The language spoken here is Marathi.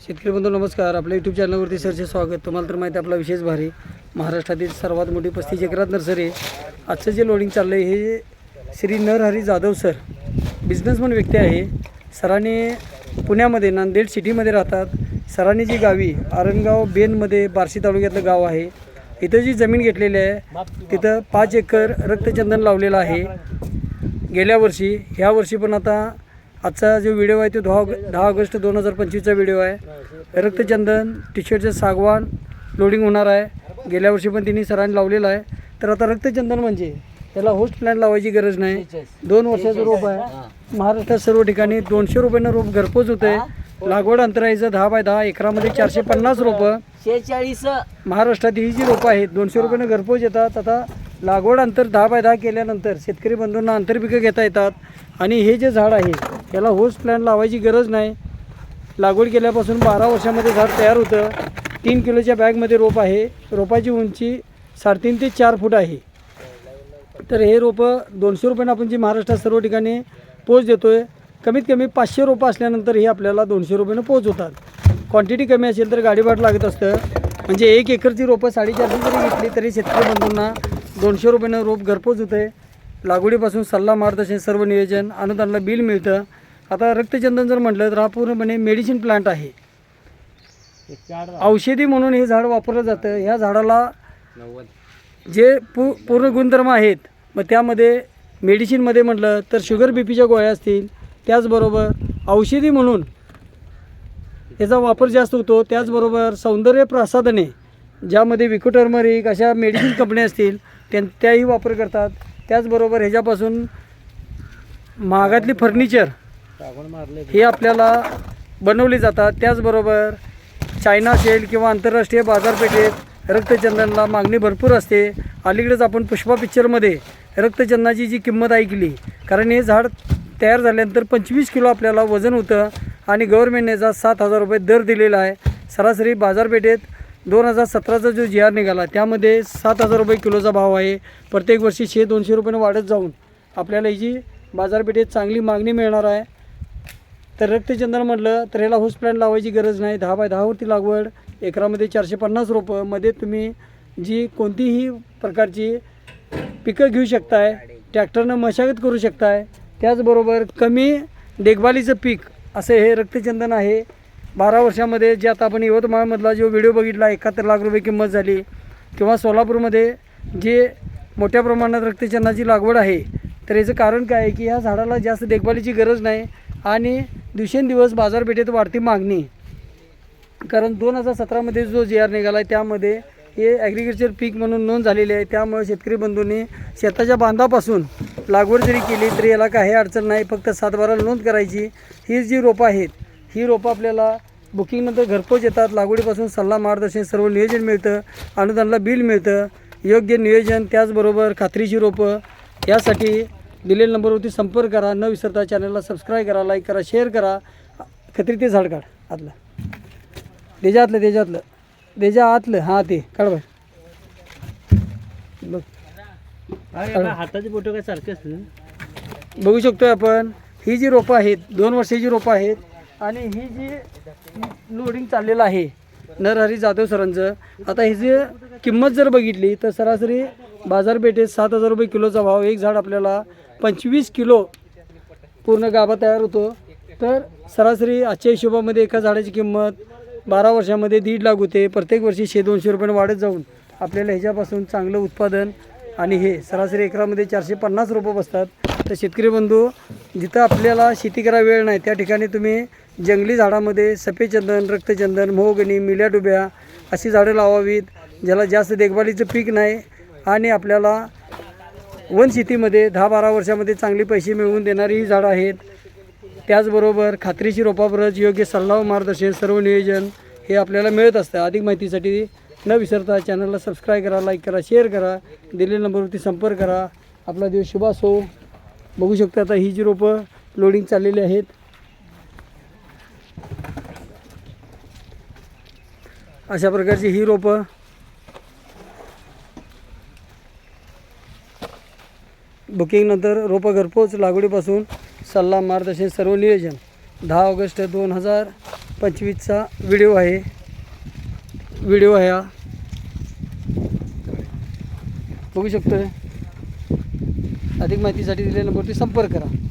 शेतकरी बंधू नमस्कार. आपल्या यूट्यूब चॅनलवरती सरचे स्वागत. तुम्हाला तर माहिती आहे आपला विशेष भारी. महाराष्ट्रातील सर्वात मोठी पस्तीस एकरात नर्सरी आहे. आजचं जे लोडिंग चाललं आहे हे श्री नरहरी जाधव सर बिझनेसमन व्यक्ती आहे. सरांनी पुण्यामध्ये नांदेड सिटीमध्ये राहतात. सरांनी जी गावी आरणगाव बेनमध्ये बार्शी तालुक्यातलं गाव आहे. इथं जी जमीन घेतलेली आहे तिथं पाच एकर रक्तचंदन लावलेलं आहे. गेल्या वर्षी ह्या वर्षी पण आता आजचा जो व्हिडिओ आहे तो दहा ऑग दहा ऑगस्ट दोन हजार पंचवीसचा व्हिडिओ आहे. रक्तचंदन टी शर्टचं सागवान लोडिंग होणार आहे. गेल्या वर्षी पण तिने सरांनी लावलेलं आहे. तर आता रक्तचंदन म्हणजे त्याला होस्ट प्लॅन लावायची गरज नाही. दोन वर्षाचं रोप आहे. महाराष्ट्रात सर्व ठिकाणी दोनशे रुपयानं रोप घरपोच होतं आहे लागवड अंतरायचं दहा बाय दहा एकरामध्ये चारशे पन्नास रोपं. शेहेचाळीस. महाराष्ट्रात ही जी रोपं आहेत दोनशे रुपयानं घरपोच येतात. आता लागवड अंतर दहा बाय दहा केल्यानंतर शेतकरी बंधूंना आंतरपिकं घेता येतात. आणि हे जे झाड आहे याला होस्ट प्लॅन लावायची गरज नाही. लागवड केल्यापासून बारा वर्षामध्ये झाड तयार होतं. तीन किलोच्या बॅगमध्ये रोप आहे. रोपाची उंची साडेतीन ते चार फूट आहे. तर हे रोपं दोनशे रुपयानं आपण जी महाराष्ट्रात सर्व ठिकाणी पोच देतो आहे कमीत कमी पाचशे रोपं असल्यानंतर हे आपल्याला दोनशे रुपयानं पोच होतात. क्वांटिटी कमी असेल तर गाडी लागत असतं. म्हणजे एक एकरची रोपं साडेचारशे जरी घेतली तरी शेतकरी बंधूंना दोनशे रुपयानं रोप घरपोच होतं आहे लागवडीपासून सल्ला मार्गदर्शन सर्व नियोजन अनुदानाला बिल मिळतं. आता रक्तचंदन जर म्हटलं तर हा पूर्णपणे मेडिसिन प्लांट आहे. औषधी म्हणून हे झाड वापरलं जातं. ह्या झाडाला जे पू पूर्ण गुणधर्म आहेत मग त्यामध्ये मेडिसिनमध्ये म्हटलं तर शुगर बी पीच्या गोळ्या असतील. त्याचबरोबर औषधी म्हणून याचा वापर जास्त होतो. त्याचबरोबर सौंदर्य प्रसाधने ज्यामध्ये विको टर्मरिक अशा मेडिसिन कंपन्या असतील त्यां त्याही वापर करतात. त्याचबरोबर ह्याच्यापासून महागातली फर्निचर हे आपल्याला बनवली जातात. त्याचबरोबर चायना सेल किंवा आंतरराष्ट्रीय बाजारपेठेत रक्तचंदनला मागणी भरपूर असते. अलीकडेच आपण पुष्पा पिक्चरमध्ये रक्तचंदनाची जी किंमत ऐकली कारण हे झाड तयार झाल्यानंतर पंचवीस किलो आपल्याला वजन होतं आणि गव्हर्मेंटने याचा सात हजार रुपये दर दिलेला आहे. सरासरी बाजारपेठेत दोन हजार सतराचा जो जी आर निघाला त्यामध्ये सात हजार रुपये किलोचा भाव आहे. प्रत्येक वर्षी शे दोनशे रुपयाने वाढत जाऊन आपल्याला याची बाजारपेठेत चांगली मागणी मिळणार आहे तर रक्तचंदन म्हटलं तर ह्याला होस प्लॅन लावायची गरज नाही. दहा बाय दहावरती लागवड एकरामध्ये चारशे पन्नास रोपं मध्ये तुम्ही जी कोणतीही प्रकारची पिकं घेऊ शकताय ट्रॅक्टरनं मशागत करू शकताय त्याचबरोबर कमी देखभालीचं पीक असं हे रक्तचंदन आहे. बारा वर्षामध्ये जे आता आपण यवतमाळमधला जो व्हिडिओ बघितला एकाहत्तर लाख रुपये किंमत झाली. किंवा सोलापूरमध्ये जे मोठ्या प्रमाणात रक्तचंदनाची लागवड आहे तर याचं कारण काय आहे की ह्या झाडाला जास्त देखभालीची गरज नाही. आणि दिवसेंदिवस बाजारपेठेत वाढती मागणी. कारण दोन हजार सतरामध्ये जो जी आर निघाला आहे त्यामध्ये हे ॲग्रिकल्चर पीक म्हणून नोंद झालेली आहे. त्यामुळे शेतकरी बंधूंनी शेताच्या बांधापासून लागवड जरी केली तरी याला काही अडचण नाही. फक्त सातबारा नोंद करायची. ही जी रोपं आहेत ही रोपं आपल्याला बुकिंगनंतर घरपोच येतात. लागवडीपासून सल्ला मार्गदर्शन सर्व नियोजन मिळतं. अनुदानाला बिल मिळतं. योग्य नियोजन त्याचबरोबर खात्रीची रोपं. यासाठी दिलेल्या नंबरवरती संपर्क करा. न विसरता चॅनलला सबस्क्राईब करा लाईक करा शेअर करा. खत्री ते झाड काढ आतलं. त्याच्या आतलं त्याच्या आतलं त्याच्या आतलं हां ते. काढ बाहेर. बघ. हाताचे फोटो काय सारखे असतील बघू शकतोय आपण. ही जी रोपं आहेत दोन वर्षाची रोपं आहेत आणि ही जी लोडिंग चाललेलं आहे नरहरी जाधव सरांचं. आता ही जी किंमत जर बघितली तर सरासरी बाजारपेठेत सात हजार रुपये किलोचा भाव. एक झाड आपल्याला पंचवीस किलो पूर्ण गाभा तयार होतो. तर सरासरी आजच्या हिशोबामध्ये एका झाडाची किंमत बारा वर्षामध्ये दीड लाख होते. प्रत्येक वर्षी शे दोनशे रुपयाने वाढत जाऊन आपल्याला ह्याच्यापासून चांगलं उत्पादन आणि हे सरासरी एकरामध्ये चारशे पन्नास रुपये बसतात. तर शेतकरी बंधू जिथं आपल्याला शेती करा वेळ नाही त्या ठिकाणी तुम्ही जंगली झाडामध्ये सफेचंदन रक्तचंदन मोहगणी मिल्या डुब्या अशी झाडं लावावीत ज्याला जास्त देखभालीचं पीक नाही. आणि आपल्याला वन शेतीमध्ये दहा बारा वर्षामध्ये चांगले पैसे मिळवून देणारी ही झाडं आहेत. त्याचबरोबर खात्रीची रोपाबरोबर योग्य सल्ला व मार्गदर्शन सर्व नियोजन हे आपल्याला मिळत असतं. अधिक माहितीसाठी न विसरता चॅनलला सबस्क्राईब करा लाईक करा शेअर करा दिलेल्या नंबरवरती संपर्क करा. आपला दिवस शुभ असो. बघू शकता आता ही जी रोपं लोडिंग चाललेली आहेत. अशा प्रकारची ही रोपं बुकिंगनंतर रोपं घरपोच लागवडीपासून सल्ला मार्गदर्शन सर्व नियोजन. दहा ऑगस्ट दोन हजार पंचवीसचा व्हिडिओ आहे. व्हिडिओ आहे हा. बघू शकतोय. अधिक माहितीसाठी दिलेल्या नंबरवरती संपर्क करा.